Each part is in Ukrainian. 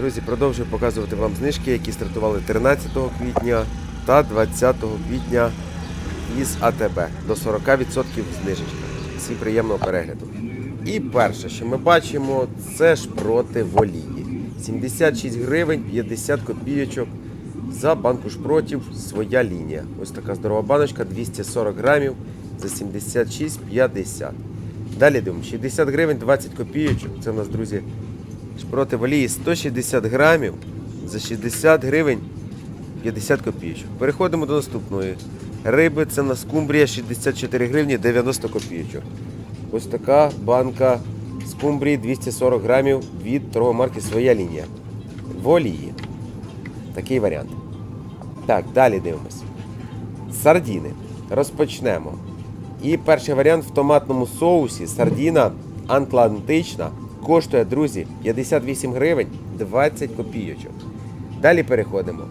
Друзі, продовжую показувати вам знижки, які стартували 13 квітня та 20 квітня із АТБ до 40% знижечки. Всім приємного перегляду. І перше, що ми бачимо, це шпроти в олії. 76 гривень 50 копійочок за банку шпротів своя лінія. Ось така здорова баночка 240 грамів за 76,50. Далі дивимо, 60 гривень 20 копійочок. Це в нас, друзі, шпроти олії 160 грамів за 60 гривень 50 копійочок. Переходимо до наступної. Риби це на скумбрія 64 гривні 90 копійочок. Ось така банка скумбрії 240 грамів від торгової марки Своя лінія. В олії. Такий варіант. Так, далі дивимось. Сардіни. Розпочнемо. І перший варіант в томатному соусі. Сардіна атлантична. Коштує, друзі, 58 гривень 20 копійочок. Далі переходимо.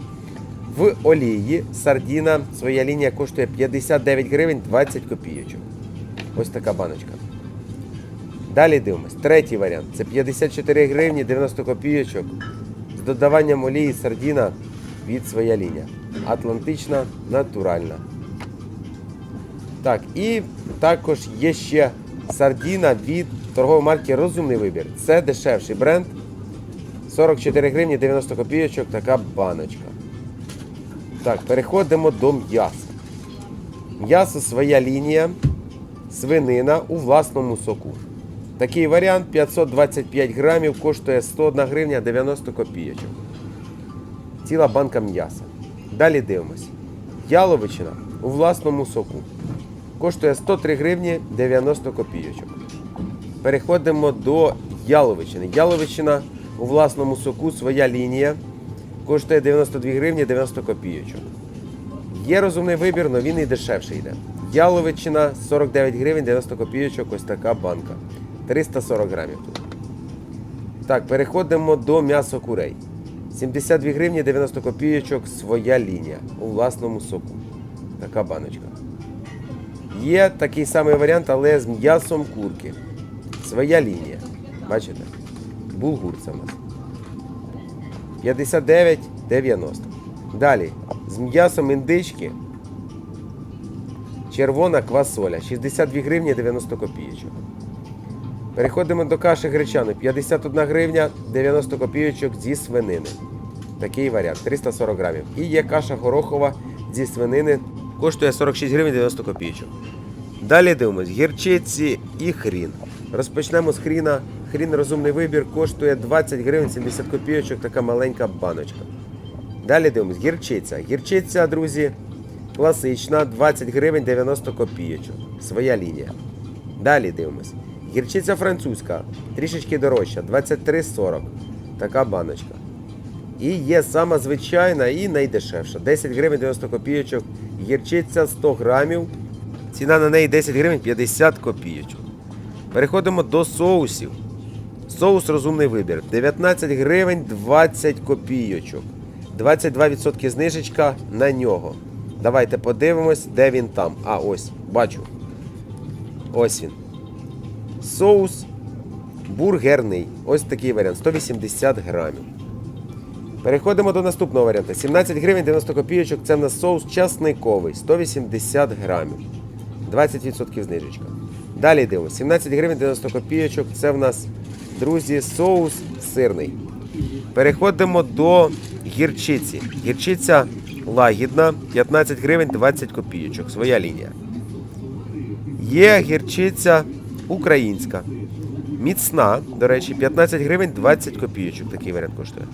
В олії сардіна своя лінія коштує 59 гривень 20 копійочок. Ось така баночка. Далі дивимось. Третій варіант. Це 54 гривні 90 копійочок з додаванням олії сардіна від своя лінія. Атлантична, натуральна. Так, і також є ще сардіна від торгової марки Розумний вибір. Це дешевший бренд. 44 гривні 90 копійочок така баночка. Так, переходимо до м'яса. М'ясо своя лінія, свинина у власному соку. Такий варіант 525 грамів коштує 101 гривня 90 копійочок. Ціла банка м'яса. Далі дивимось. Яловичина у власному соку. Коштує 103 гривні 90 копійочок. Переходимо до яловичини. Яловичина у власному соку своя лінія. Коштує 92 гривні 90 копійочок. Є розумний вибір, але він і дешевше йде. Яловичина 49 гривень 90 копійочок, ось така банка. 340 грамів. Так, переходимо до м'яса курей. 72 гривні 90 копійочок своя лінія у власному соку. Така баночка. Є такий самий варіант, але з м'ясом курки. Своя лінія. Бачите? Булгур це в нас. 59,90. Далі. З м'ясом індички. Червона квасоля. 62 гривні 90 копійочок. Переходимо до каші гречани. 51 гривня 90 копійочок зі свинини. Такий варіант. 340 грамів. І є каша горохова зі свинини. Коштує 46 гривень 90 копійочок. Далі дивимось гірчиці і хрін. Розпочнемо з хріна. Хрін розумний вибір коштує 20 гривень 70 копійочок, така маленька баночка. Далі дивимось гірчиця. Гірчиця, друзі, класична 20 гривень 90 копійочок. Своя лінія. Далі дивимось. Гірчиця французька, трішечки дорожча, 23,40. Така баночка. І є сама звичайна і найдешевша. 10 гривень 90 копійочок. Гірчиця 100 грамів. Ціна на неї 10 гривень 50 копійочок. Переходимо до соусів. Соус розумний вибір. 19 гривень 20 копійочок. 22% знижечка на нього. Давайте подивимось, де він там. А, ось, бачу. Ось він. Соус бургерний. Ось такий варіант. 180 грамів. Переходимо до наступного варіанту. 17 гривень 90 копійочок. Це в нас соус часниковий. 180 грамів. 20% знижечка. Далі дивимося. 17 гривень 90 копійочок. Це в нас, друзі, соус сирний. Переходимо до гірчиці. Гірчиця лагідна. 15 гривень 20 копійочок. Своя лінія. Є гірчиця українська. Міцна, до речі, 15 гривень 20 копійочок. Такий варіант коштує.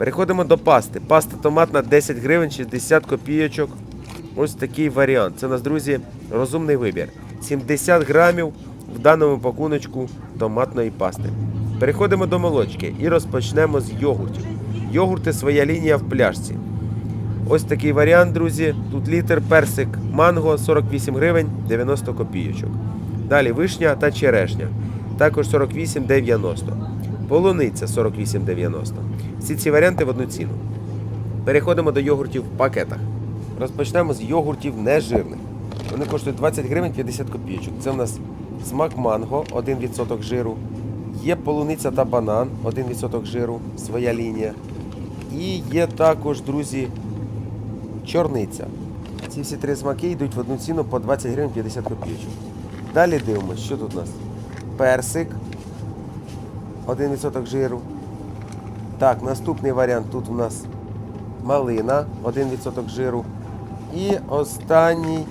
Переходимо до пасти. Паста томатна 10 гривень 60 копійочок. Ось такий варіант. Це у нас, друзі, розумний вибір. 70 грамів в даному пакуночку томатної пасти. Переходимо до молочки і розпочнемо з йогуртів. Йогурти своя лінія в пляшці. Ось такий варіант, друзі. Тут літр персик манго 48 гривень 90 копійочок. Далі вишня та черешня. Також 48,90. Полуниця 48,90. Всі ці варіанти в одну ціну. Переходимо до йогуртів в пакетах. Розпочнемо з йогуртів нежирних. Вони коштують 20 гривень 50 копійочок. Це в нас смак манго, 1% жиру. Є полуниця та банан, 1% жиру, своя лінія. І є також, друзі, чорниця. Ці всі три смаки йдуть в одну ціну по 20 гривень 50 копійочок. Далі дивимося, що тут у нас? Персик, 1% жиру. Так, наступний варіант тут у нас малина, 1% жиру. І останній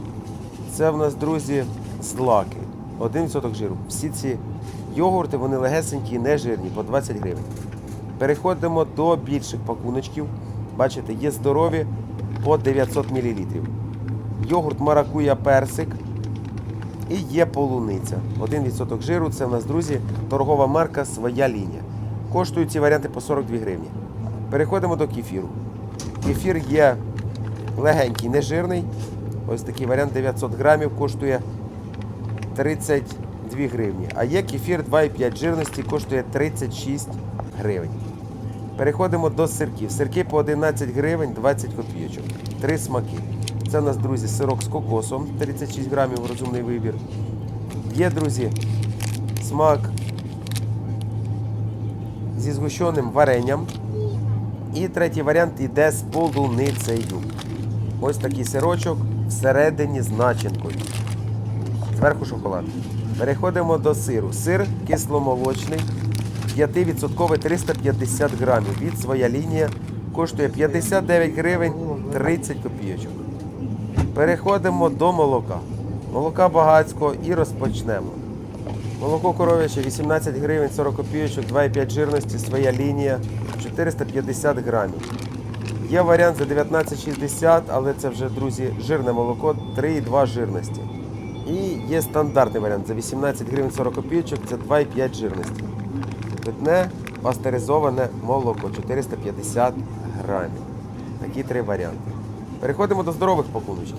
це в нас, друзі, злаки. 1% жиру. Всі ці йогурти, вони легесенькі, не жирні, по 20 гривень. Переходимо до більших пакуночків. Бачите, є здорові по 900 мл. Йогурт маракуя персик. І є полуниця. 1% жиру. Це в нас, друзі, торгова марка Своя лінія. Коштують ці варіанти по 42 гривні. Переходимо до кефіру. Кефір є легенький, нежирний. Ось такий варіант 900 грамів коштує 32 гривні. А є кефір 2,5 жирності, коштує 36 гривень. Переходимо до сирків. Сирки по 11 гривень 20 копійочок. Три смаки. Це у нас, друзі, сирок з кокосом 36 грамів, розумний вибір. Є, друзі, смак зі згущеним варенням. І третій варіант йде з полуницею. Ось такий сирочок всередині з начинкою. Зверху шоколад. Переходимо до сиру. Сир кисломолочний, 5% 350 грамів. Від своя лінія коштує 59 гривень 30 копійочок. Переходимо до молока. Молока багацького і розпочнемо. Молоко коров'яче 18 гривень 40 копійочок, 2,5 жирності, своя лінія 450 грамів. Є варіант за 19,60, але це вже, друзі, жирне молоко 3,2 жирності. І є стандартний варіант за 18 гривень 40 копійочок, це 2,5 жирності. Питне пастеризоване молоко 450 грамів. Такі три варіанти. Переходимо до здорових пакуночків.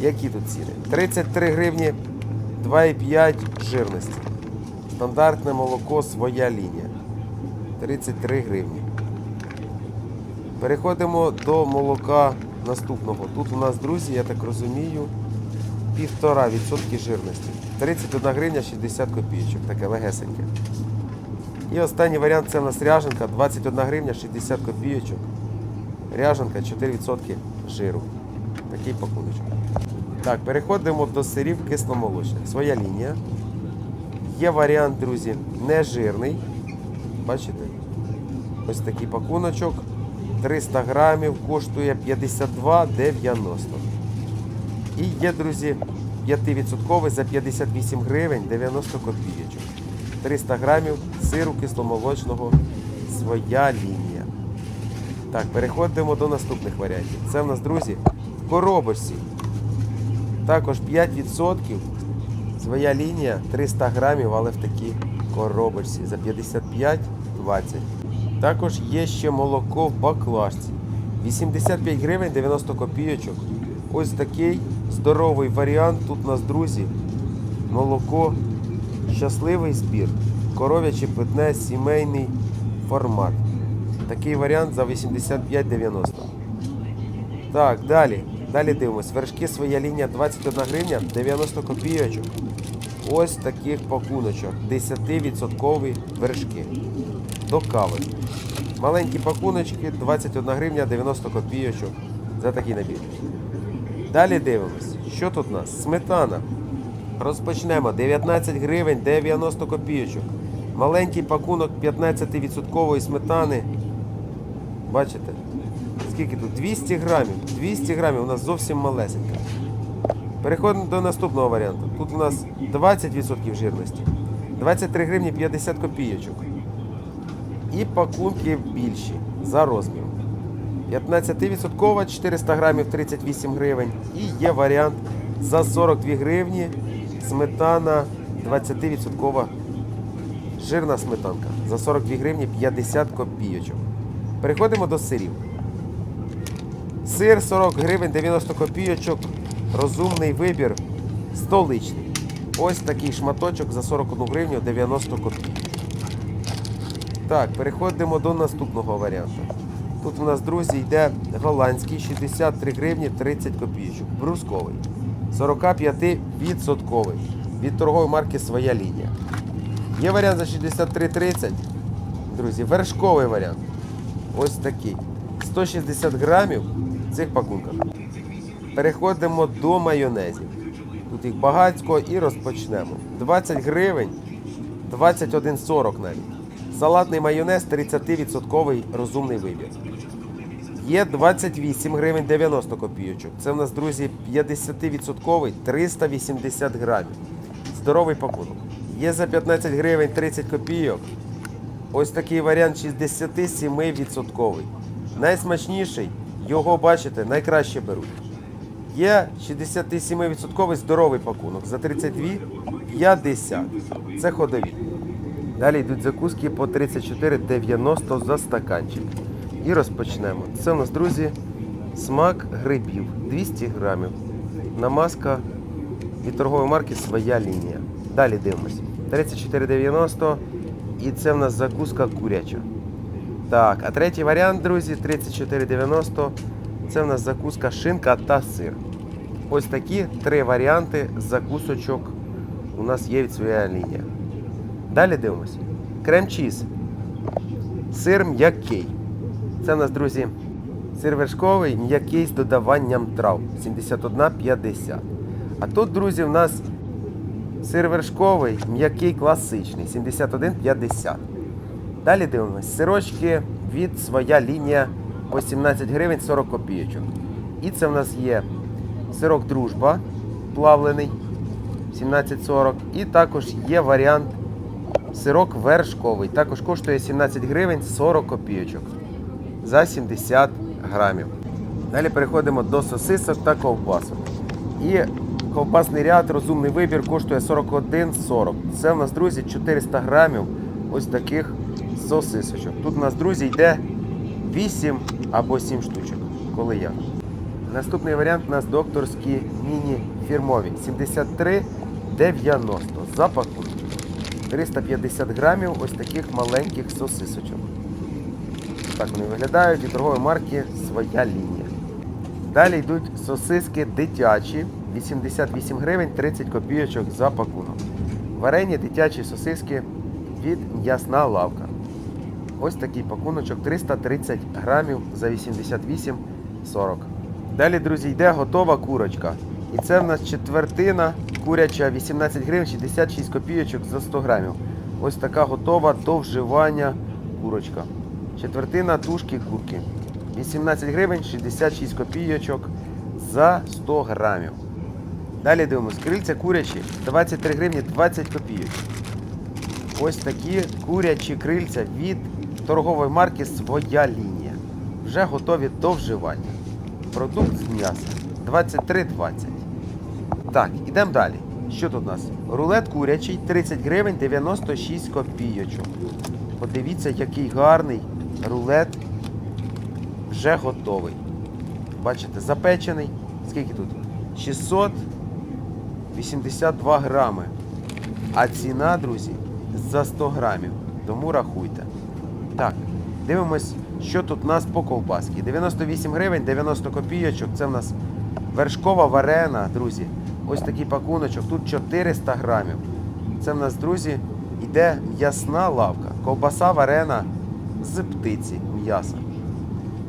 Які тут ціни? 33 гривні 2,5 жирності. Стандартне молоко своя лінія. 33 гривні. Переходимо до молока наступного. Тут у нас, друзі, я так розумію, 1,5% жирності. 31 гривня 60 копійочок. Таке легесеньке. І останній варіант це у нас ряженка 21 гривня 60 копійочок. Ряженка 4% жиру. Такий пакуночок. Так, переходимо до сирів кисломолочних. Своя лінія. Є варіант, друзі, нежирний. Бачите? Ось такий пакуночок. 300 грамів коштує 52,90. І є, друзі, 5% за 58 гривень 90 копійочок. 300 грамів сиру кисломолочного своя лінія. Так, переходимо до наступних варіантів. Це в нас, друзі, в коробочці. Також 5%. Своя лінія 300 грамів, але в такій коробочці за 55,20. Також є ще молоко в баклажці. 85 гривень 90 копійочок. Ось такий здоровий варіант. Тут у нас, друзі, молоко, щасливий збір. Коров'яче питне сімейний формат. Такий варіант за 85,90. Так, далі. Далі дивимось. Вершки своя лінія 21 гривня 90 копійочок. Ось таких пакуночок. 10% вершки. До кави. Маленькі пакуночки 21 гривня 90 копійочок за такий набір. Далі дивимось. Що тут у нас? Сметана. Розпочнемо. 19 гривень 90 копійочок. Маленький пакунок 15% сметани. Бачите? Скільки тут? 200 грамів. 200 грамів у нас зовсім малесенька. Переходимо до наступного варіанту. Тут у нас 20% жирності. 23 гривні 50 копійочок. І пакунки більші за розміром. 15% 400 грамів 38 гривень. І є варіант за 42 гривні сметана 20% жирна сметанка. За 42 гривні 50 копійочок. Переходимо до сирів. Сир 40 гривень 90 копійочок. Розумний вибір. Столичний. Ось такий шматочок за 41 гривню 90 копійок. Так, переходимо до наступного варіанту. Тут у нас, друзі, йде голландський 63 гривні 30 копійочок. Брусковий. 45% від торгової марки Своя лінія. Є варіант за 63,30. Друзі, вершковий варіант. Ось такий. 160 грамів цих пакунках. Переходимо до майонезів. Тут їх багатько і розпочнемо. 20 гривень, 21,40 навіть. Салатний майонез 30% розумний вибір. Є 28 гривень 90 копійочок. Це в нас, друзі, 50% 380 грамів. Здоровий пакунок. Є за 15 гривень 30 копійок. Ось такий варіант 67%. Найсмачніший, його бачите, найкраще беруть. Є 67% здоровий пакунок за 32,50. Це ходові. Далі йдуть закуски по 34,90 за стаканчик. І розпочнемо. Це у нас, друзі, смак грибів 200 грамів. Намазка від торгової марки своя лінія. Далі дивимось. 34,90 і це в нас закуска куряча. Так, а третій варіант, друзі, 34,90. Це в нас закуска шинка та сир. Ось такі три варіанти закусочок у нас є від своя лінія. Далі дивимось. Крем-чіз. Сир м'який. Це в нас, друзі, сир вершковий, м'який з додаванням трав. 71,50. А тут, друзі, в нас сир вершковий, м'який класичний. 71,50. Далі дивимось. Сирочки від своя лінія по 17 гривень 40 копійочок. І це в нас є сирок дружба плавлений 17,40. І також є варіант сирок вершковий. Також коштує 17 гривень 40 копійочок за 70 грамів. Далі переходимо до сосисок та ковбасок. І ковбасний ряд, розумний вибір коштує 41,40. Це в нас, друзі, 400 грамів ось таких сосисочок. Тут у нас, друзі, йде 8 або 7 штучок, коли як. Наступний варіант у нас докторські міні-фірмові. 73,90 за пакунок. 350 грамів ось таких маленьких сосисочок. Так вони виглядають і торгової марки своя лінія. Далі йдуть сосиски дитячі, 88 гривень 30 копійочок за пакунок. Варені дитячі сосиски від м'ясна лавка. Ось такий пакуночок 330 грамів за 88,40. Далі, друзі, йде готова курочка. І це в нас четвертина куряча 18 гривень 66 копійочок за 100 грамів. Ось така готова до вживання курочка. Четвертина тушки курки. 18 гривень 66 копійочок за 100 грамів. Далі дивимось. Крильця курячі 23 гривні 20 копійок. Ось такі курячі крильця від торгової марки Своя лінія. Вже готові до вживання. Продукт з м'яса 23,20. Так, ідемо далі. Що тут у нас? Рулет курячий 30 гривень 96 копійочок. Подивіться, який гарний рулет вже готовий. Бачите, запечений. Скільки тут? 682 грами. А ціна, друзі, за 100 грамів. Тому рахуйте. Так, дивимось, що тут у нас по ковбаски. 98 гривень, 90 копійочок. Це в нас вершкова варена, друзі. Ось такий пакуночок. Тут 400 грамів. Це в нас, друзі, йде м'ясна лавка. Ковбаса варена з птиці м'яса.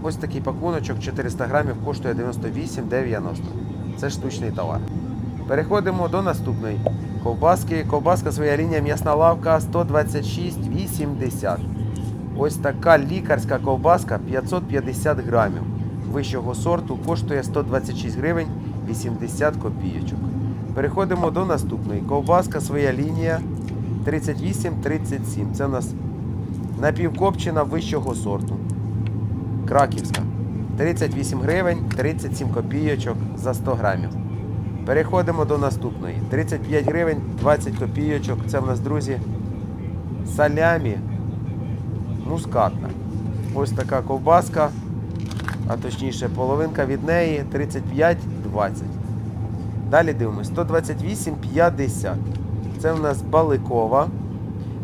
Ось такий пакуночок 400 грамів коштує 98,90. Це штучний товар. Переходимо до наступної ковбаски. Ковбаска своя лінія м'ясна лавка 126,80. Ось така лікарська ковбаска 550 грамів. Вищого сорту коштує 126 гривень 80 копійочок. Переходимо до наступної. Ковбаска своя лінія 38,37. Це у нас напівкопчена вищого сорту. Краківська. 38 гривень 37 копійочок за 100 грамів. Переходимо до наступної. 35 гривень 20 копійочок. Це в нас, друзі, салямі мускатна. Ось така ковбаска, а точніше половинка від неї 35,20. Далі дивимось. 128,50. Це в нас баликова.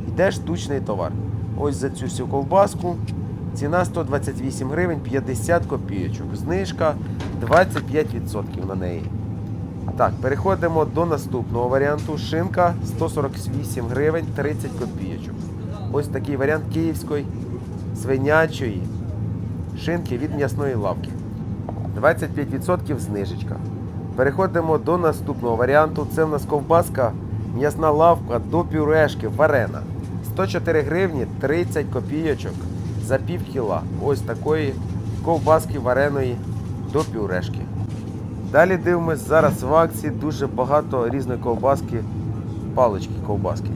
Йде штучний товар. Ось за цю всю ковбаску. Ціна 128 гривень 50 копійочок. Знижка 25% на неї. Так, переходимо до наступного варіанту. Шинка 148 гривень 30 копійочок. Ось такий варіант київської свинячої шинки від м'ясної лавки. 25% знижечка. Переходимо до наступного варіанту. Це в нас ковбаска м'ясна лавка до пюрешки варена. 104 гривні 30 копійочок за пів кіла. Ось такої ковбаски вареної до пюрешки. Далі дивимось, зараз в акції дуже багато різної ковбаски, палички ковбаски.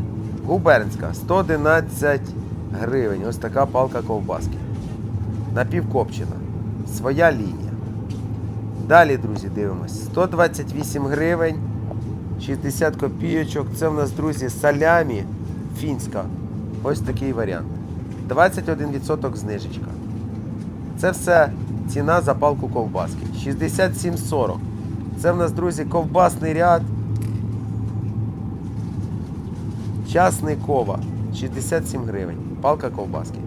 Губернська 111 гривень. Ось така палка ковбаски. Напівкопчена. Своя лінія. Далі, друзі, дивимось. 128 гривень, 60 копійочок. Це в нас, друзі, салямі фінська. Ось такий варіант. 21% знижечка. Це все ціна за палку ковбаски. 67,40. Це в нас, друзі, ковбасний ряд. Часникова. 67 гривень. Палка ковбаски.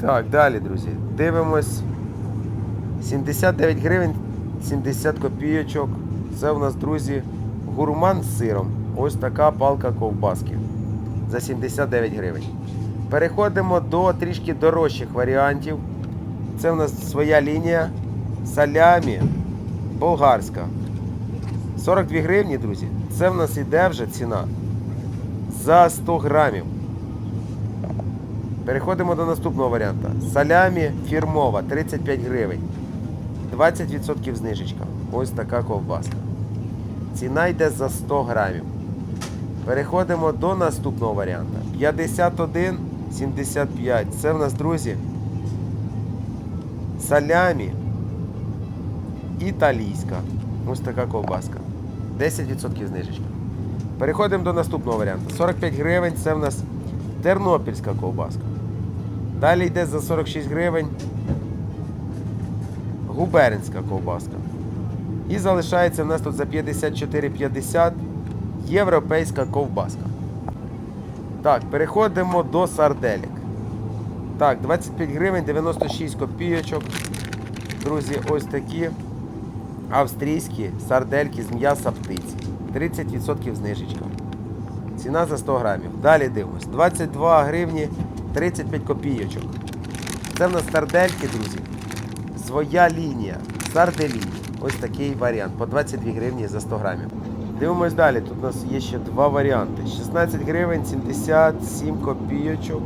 Так, далі, друзі. Дивимось. 79 гривень 70 копійочок. Це у нас, друзі, гурман з сиром. Ось така палка ковбаски. За 79 гривень. Переходимо до трішки дорожчих варіантів. Це у нас своя лінія. Салямі болгарська. 42 гривні, друзі. Це в нас іде вже ціна за 100 грамів. Переходимо до наступного варіанта. Салямі фірмова 35 гривень. 20% знижечка. Ось така ковбаска. Ціна йде за 100 грамів. Переходимо до наступного варіанта. 51,75. Це в нас, друзі. Салямі. Італійська. Ось така ковбаска. 10% знижечка. Переходимо до наступного варіанту. 45 гривень це в нас тернопільська ковбаска. Далі йде за 46 гривень губернська ковбаска. І залишається в нас тут за 54,50 європейська ковбаска. Так, переходимо до сарделек. Так, 25 гривень 96 копійочок. Друзі, ось такі австрійські сардельки з м'яса птиці. 30% знижечка. Ціна за 100 грамів. Далі дивимось. 22 гривні 35 копійочок. Це в нас сардельки, друзі. Своя лінія. Сарделіні. Ось такий варіант. По 22 гривні за 100 грамів. Дивимось далі. Тут у нас є ще два варіанти. 16 гривень 77 копійочок.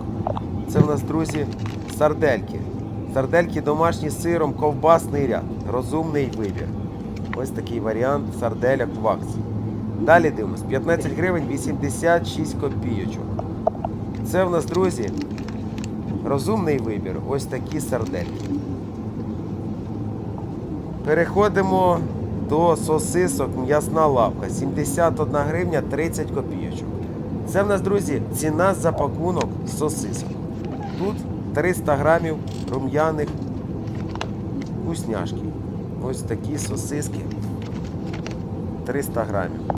Це в нас, друзі, сардельки. Сардельки домашні з сиром, ковбасний ряд. Розумний вибір. Ось такий варіант сардельок в акції. Далі дивимось. 15 гривень 86 копійочок. Це в нас, друзі, розумний вибір. Ось такі сардельки. Переходимо до сосисок м'ясна лавка. 71 гривня 30 копійочок. Це в нас, друзі, ціна за пакунок сосисок. Тут 300 грамів рум'яних вкусняшки. Ось такі сосиски. 300 грамів.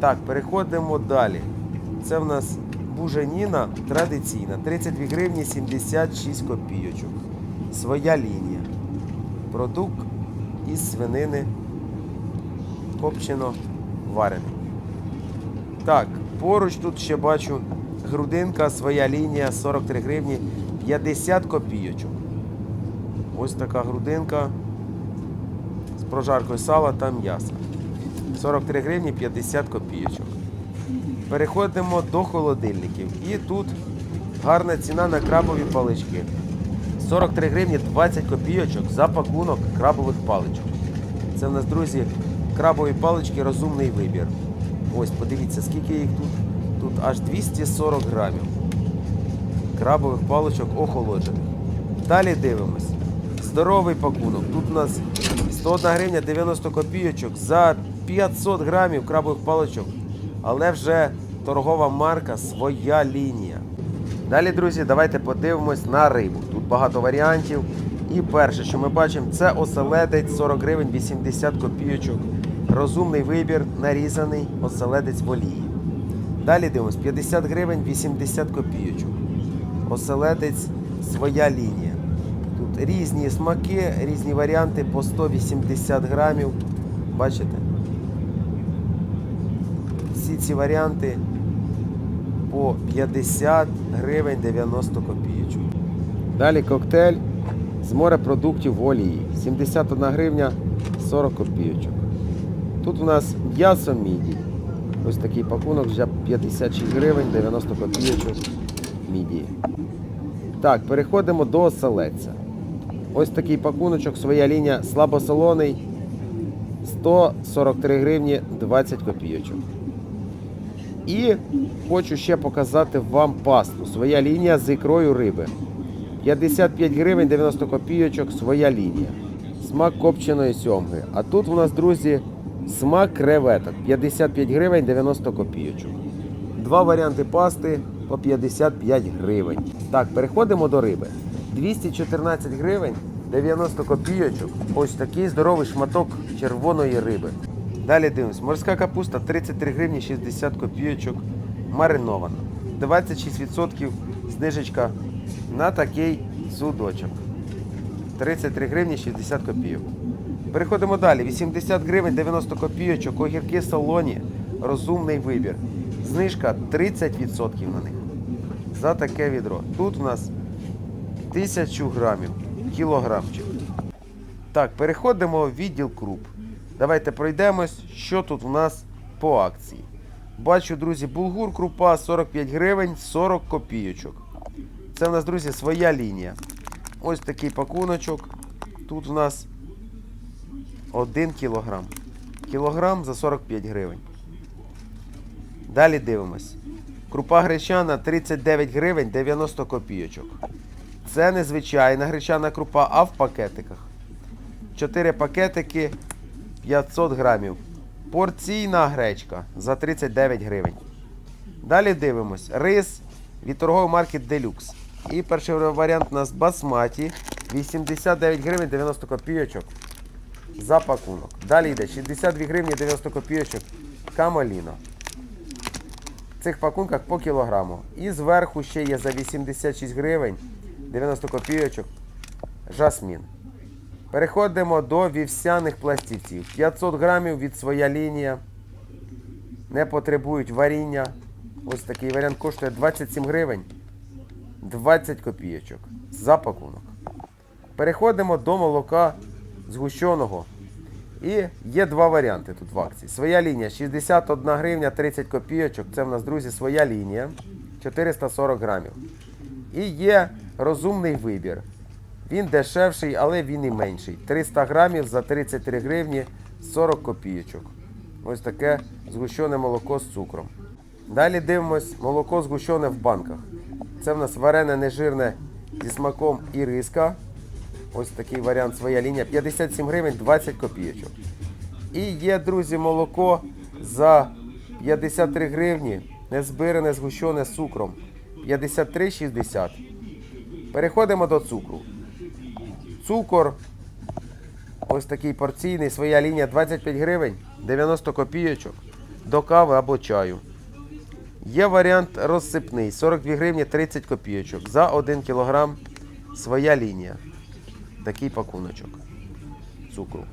Так, переходимо далі. Це в нас буженіна традиційна. 32 гривні 76 копійочок. Своя лінія. Продукт із свинини копчено варений. Так, поруч тут ще бачу грудинка, своя лінія 43 гривні 50 копійочок. Ось така грудинка з прожаркою сала та м'яса. 43 гривні 50 копійочок. Переходимо до холодильників. І тут гарна ціна на крабові палички. 43 гривні 20 копійочок за пакунок крабових паличок. Це в нас, друзі, крабові палички розумний вибір. Ось, подивіться, скільки їх тут. Тут аж 240 грамів. Крабових паличок охолоджених. Далі дивимось. Здоровий пакунок. Тут у нас 101 гривня 90 копійочок за 500 грамів крабових паличок. Але вже торгова марка своя лінія. Далі, друзі, давайте подивимось на рибу. Тут багато варіантів. І перше, що ми бачимо, це оселедець 40 гривень 80 копійочок. Розумний вибір, нарізаний оселедець в олії. Далі дивимось 50 гривень 80 копійочок. Оселедець своя лінія. Тут різні смаки, різні варіанти по 180 грамів. Бачите? Всі ці варіанти по 50 гривень 90 копійочок. Далі коктейль з морепродуктів в олії. 71 гривня 40 копійочок. Тут у нас м'ясо міді. Ось такий пакунок вже 56 гривень 90 копійочок мідії. Так, переходимо до оселедця. Ось такий пакуночок, своя лінія слабосолоний 143 гривні 20 копійочок. І хочу ще показати вам пасту. Своя лінія з ікрою риби. 55 гривень 90 копійочок, своя лінія. Смак копченої сьомги. А тут у нас, друзі, смак креветок. 55 гривень 90 копійочок. Два варіанти пасти по 55 гривень. Так, переходимо до риби. 214 гривень 90 копійочок. Ось такий здоровий шматок червоної риби. Далі дивимось. Морська капуста 33 гривні 60 копійочок. Маринована. 26% знижечка на такий судочок. 33 гривні 60 копійок. Переходимо далі. 80 гривень 90 копійочок, огірки солоні, розумний вибір. Знижка 30% на них. За таке відро. Тут у нас 1000 грамів, кілограмчик. Так, переходимо в відділ круп. Давайте пройдемось, що тут у нас по акції. Бачу, друзі, булгур крупа 45 гривень 40 копійочок. Це в нас, друзі, своя лінія. Ось такий пакуночок. Тут у нас 1 кілограм. Кілограм за 45 гривень. Далі дивимось. Крупа гречана 39 гривень 90 копійочок. Це не звичайна гречана крупа, а в пакетиках. 4 пакетики 500 грамів. Порційна гречка за 39 гривень. Далі дивимось. Рис від торгової марки Deluxe. І перший варіант у нас басматі 89 гривень 90 копійочок за пакунок. Далі йде 62 гривні 90 копійочок камаліно. В цих пакунках по кілограму. І зверху ще є за 86 гривень 90 копійочок жасмін. Переходимо до вівсяних пластівців. 500 грамів від своя лінія. Не потребують варіння. Ось такий варіант коштує 27 гривень 20 копійочок за пакунок. Переходимо до молока згущеного. І є два варіанти тут в акції. Своя лінія 61 гривня 30 копійочок. Це в нас, друзі, своя лінія 440 грамів. І є розумний вибір. Він дешевший, але він і менший. 300 грамів за 33 гривні 40 копійочок. Ось таке згущене молоко з цукром. Далі дивимось молоко згущене в банках. Це в нас варене нежирне зі смаком іриска. Ось такий варіант своя лінія. 57 гривень 20 копійочок. І є, друзі, молоко за 53 гривні. Незбирене згущене з цукром. 53,60. Переходимо до цукру. Цукор. Ось такий порційний, своя лінія 25 гривень 90 копійочок до кави або чаю. Є варіант розсипний 42 гривні 30 копійочок. За 1 кілограм своя лінія. Такий пакуночок цукру.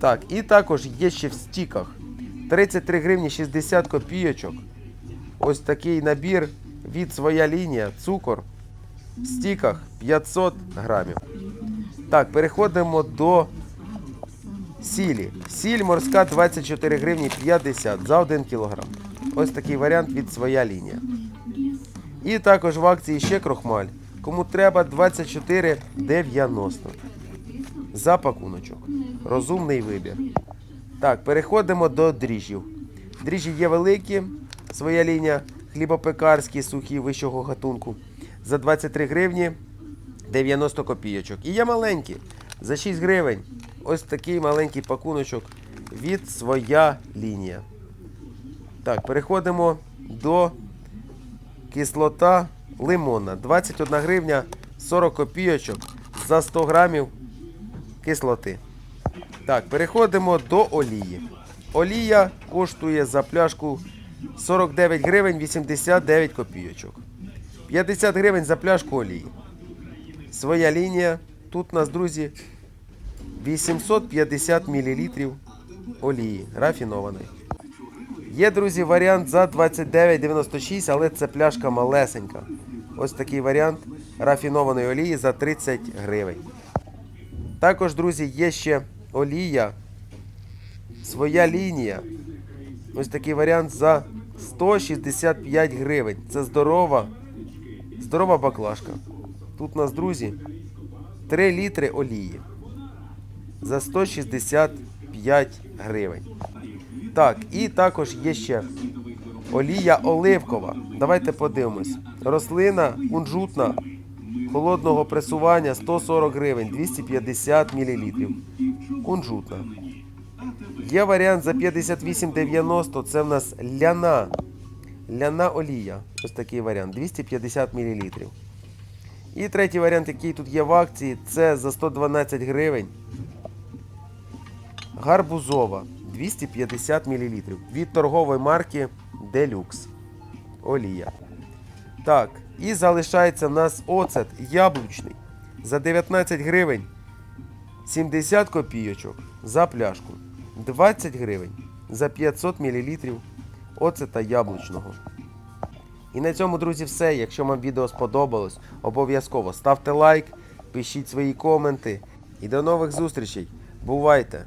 Так, і також є ще в стіках 33 гривні 60 копійочок. Ось такий набір від своя лінія, цукор. В стіках 500 грамів. Так, переходимо до сілі. Сіль морська 24 гривні 50 за 1 кілограм. Ось такий варіант від своя лінія. І також в акції ще крохмаль. Кому треба 24,90 за пакуночок. Розумний вибір. Так, переходимо до дріжджів. Дріжджі є великі, своя лінія, хлібопекарські, сухі вищого гатунку. За 23 гривні 90 копійочок. І є маленькі. За 6 гривень. Ось такий маленький пакуночок від своя лінія. Так, переходимо до кислота лимонна. 21 гривня 40 копійочок за 100 грамів кислоти. Так, переходимо до олії. Олія коштує за пляшку 49 гривень 89 копійочок. 50 гривень за пляшку олії. Своя лінія. Тут у нас, друзі, 850 мл олії рафінованої. Є, друзі, варіант за 29,96, але це пляшка малесенька. Ось такий варіант рафінованої олії за 30 гривень. Також, друзі, є ще олія, своя лінія. Ось такий варіант за 165 гривень. Це здорова, здорова баклажка. Тут у нас, друзі, 3 літри олії за 165 гривень. Так, і також є ще олія оливкова. Давайте подивимось. Рослина кунжутна холодного пресування 140 гривень, 250 мл. Кунжутна. Є варіант за 58,90. Це в нас ляна. Ляна олія. Ось такий варіант. 250 мл. І третій варіант, який тут є в акції, це за 112 гривень. Гарбузова 250 мл. Від торгової марки Deluxe. Олія. Так, і залишається в нас оцет яблучний за 19 гривень 70 копійочок за пляшку. 20 гривень за 500 мл оцета яблучного. І на цьому, друзі, все. Якщо вам відео сподобалось, обов'язково ставте лайк, пишіть свої коменти. І до нових зустрічей. Бувайте!